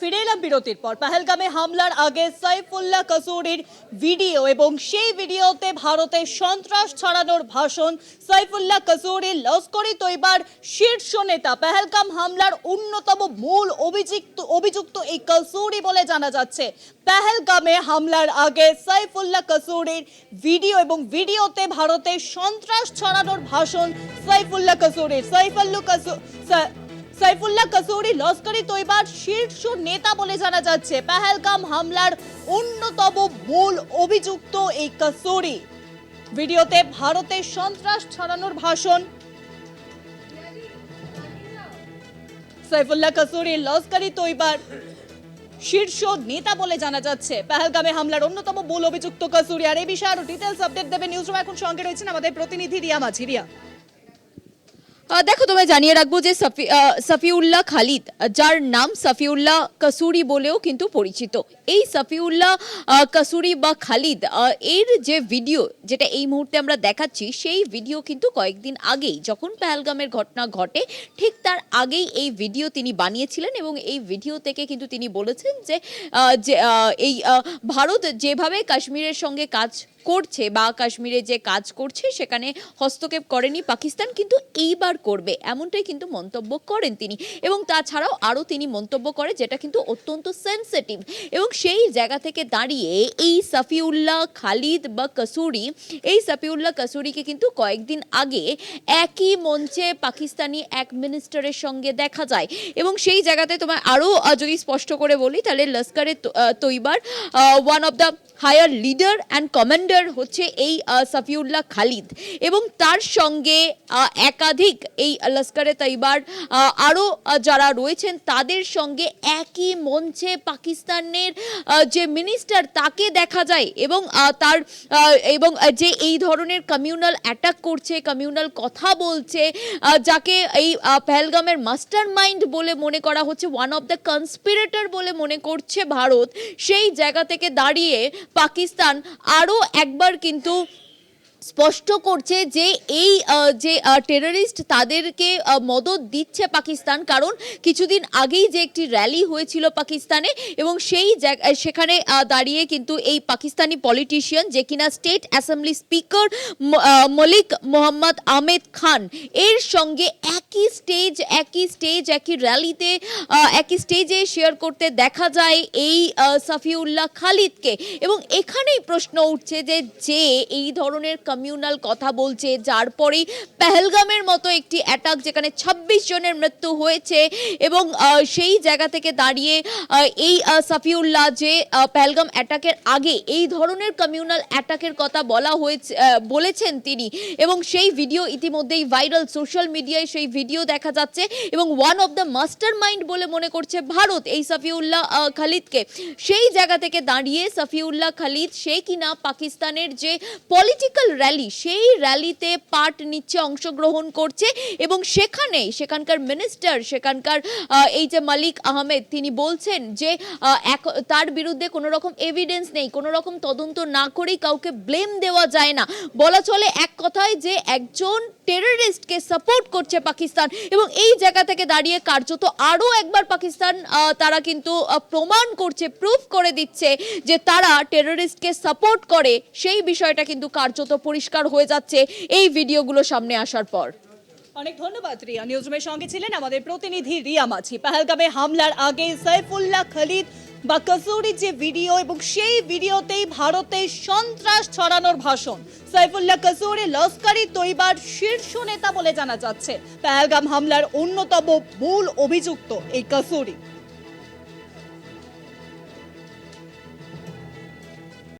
ফিরে এলাম বিরতির পর। পাহেলগামে হামলার আগে সাইফুল্লাহ কাসুরির ভিডিও এবং সেই ভিডিওতে ভারতে সন্ত্রাস ছড়ানোর ভাষণ সাইফুল্লাহ কাসুরি লস্করি তৈবার শীর্ষ নেতা। পেহেলগাম হামলার অন্যতম মূল অভিযুক্ত অভিযুক্ত এই কাসুরি বলে জানা যাচ্ছে। পেহেলগামে হামলার আগে সাইফুল্লাহ কাসুরির ভিডিও এবং ভিডিওতে ভারতে সন্ত্রাস ছড়ানোর ভাষণ সাইফুল্লাহ কাসুরির। সাইফুল্লাহ কাসু সা- সাইফুল্লাহ কাসুরি লস্করি তৈবার শীর্ষ নেতা বলে জানা যাচ্ছে। পেহেলগাম হামলার অন্যতম মূল অভিযুক্ত এই কাসুরি। ভিডিওতে ভারতের সন্ত্রাস ছড়ানোর ভাষণ। সাইফুল্লাহ কাসুরি লস্করি তৈবার শীর্ষ নেতা বলে জানা যাচ্ছে। পেহেলগামে হামলার অন্যতম মূল অভিযুক্ত কাসুরি। আর এই বিষয়ে আরও ডিটেলস আপডেট দেবে নিউজ রুম এখন সঙ্গে রয়েছেন আমাদের প্রতিনিধি রিয়া মাঝি। রিয়া। আহ, দেখো, তোমায় জানিয়ে রাখব যে সফি- সফিউল্লাহ খালিদ যার নাম সফিউল্লাহ কাসুরি বলেও কিন্তু পরিচিত। এই সফিউল্লাহ কাসুরি বা খালিদ এর যে ভিডিও, যেটা এই মুহূর্তে আমরা দেখাচ্ছি, সেই ভিডিও কিন্তু কয়েকদিন আগেই, যখন পেহেলগামের ঘটনা ঘটে, ঠিক তার আগেই এই ভিডিও তিনি বানিয়েছিলেন এবং এই ভিডিও থেকে কিন্তু তিনি বলেছেন যে এই ভারত যেভাবে কাশ্মীরের সঙ্গে কাজ করছে বা কাশ্মীরে যে কাজ করছে, সেখানে হস্তক্ষেপ করেনি পাকিস্তান, কিন্তু এইবার করবে। এমনটাই কিন্তু মন্তব্য করেন তিনি। এবং তাছাড়াও আরও তিনি মন্তব্য করে যেটা কিন্তু অত্যন্ত সেনসিটিভ এবং সেই জায়গা থেকে দাঁড়িয়ে এই সাফিউল্লাহ খালিদ বা কসুরি, এই সাফিউল্লাহ কাসুরিকে কিন্তু কয়েকদিন আগে একই মঞ্চে পাকিস্তানি এক মিনিস্টারের সঙ্গে দেখা যায়। এবং সেই জায়গাতে তোমার আরও যদি স্পষ্ট করে বলি, তাহলে Lashkar-e তৈবার one of the higher leader and commander হচ্ছে এই সাফিউল্লাহ খালিদ। এবং তার সঙ্গে একাধিক এই লস্করে তৈবার আরও যারা রয়েছেন, তাদের সঙ্গে একই মঞ্চে পাকিস্তানের যে মিনিস্টার তাকে দেখা যায় এবং তার এবং যে এই ধরনের কমিউনাল অ্যাটাক করছে কমিউনাল কথা বলছে যাকে এই পেহেলগামের মাস্টার মাইন্ড বলে মনে করা হচ্ছে ওয়ান অফ দ্য কনস্পিরেটর বলে মনে করছে ভারত, সেই জায়গা থেকে দাঁড়িয়ে পাকিস্তান আরও একবার কিন্তু স্পষ্ট করছে যে এই যে টেররিস্ট তাদেরকে মদত দিচ্ছে পাকিস্তান। কারণ কিছুদিন আগেই যে একটি র্যালি হয়েছিল পাকিস্তানে এবং সেই সেখানে দাঁড়িয়ে কিন্তু এই পাকিস্তানি পলিটিশিয়ান যে কিনা state assembly speaker Malik Mohammad Ahmed Khan, এর সঙ্গে একই স্টেজ একই স্টেজ একই র্যালিতে একই স্টেজে শেয়ার করতে দেখা যায় এই সাফিউল্লাহ খালিদকে। এবং এখানেই প্রশ্ন উঠছে যে যে এই ধরনের কমিউনাল কথা বলছে, যার পরেই পেহেলগামের মতো একটি অ্যাটাক যেখানে ২৬ জনের মৃত্যু হয়েছে এবং সেই জায়গা থেকে দাঁড়িয়ে এই সাফিউল্লাহ যে পেহেলগাম অ্যাটাকের আগে এই ধরনের কমিউনাল অ্যাটাকের কথা বলা হয়েছে বলেছেন তিনি। এবং সেই ভিডিও ইতিমধ্যেই ভাইরাল সোশ্যাল মিডিয়ায় সেই ভিডিও দেখা যাচ্ছে এবং one of the master mind বলে মনে করছে ভারত এই সাফিউল্লাহ খালিদকে। সেই জায়গা থেকে দাঁড়িয়ে সাফিউল্লাহ খালিদ, সে কিনা পাকিস্তানের যে পলিটিক্যাল র্যালি সেই র্যালিতে পার্ট নিচ্ছে, অংশগ্রহণ করছে এবং সেখানে সেখানকার মিনিস্টার সেখানকার এই যে মালিক আহমেদ, তিনি বলছেন যে এক- তার বিরুদ্ধে কোনো রকম এভিডেন্স নেই, কোনো রকম তদন্ত না করেই কাউকে ব্লেম দেওয়া যায় না। বলা চলে এক কথায় যে, একজন টেররিস্টকে সাপোর্ট করছে পাকিস্তান এবং এই জায়গা থেকে দাঁড়িয়ে কার্যত আরও একবার পাকিস্তান তারা কিন্তু প্রমাণ করছে প্রুফ করে দিচ্ছে যে তারা টেররিস্টকে সাপোর্ট করে, সেই বিষয়টা কিন্তু কার্যত পরিষ্কার হয়ে যাচ্ছে এই ভিডিওগুলো সামনে আসার পর। অনেক ধন্যবাদ রিয়া। নিউজরুমের সঙ্গে ছিলেন আমাদের প্রতিনিধি রিয়া মাঝি। পেহেলগামে হামলার আগে সাইফুল্লাহ খালিদ বা কাসুরির যে ভিডিও এবং সেই ভিডিওতেই ভারতে সন্ত্রাস ছড়ানোর ভাষণ। সাইফুল্লাহ কাসুরি লস্করি তৈবার শীর্ষ নেতা বলে জানা যাচ্ছে। পেহেলগাম হামলার অন্যতম মূল অভিযুক্ত এই কাসুরি।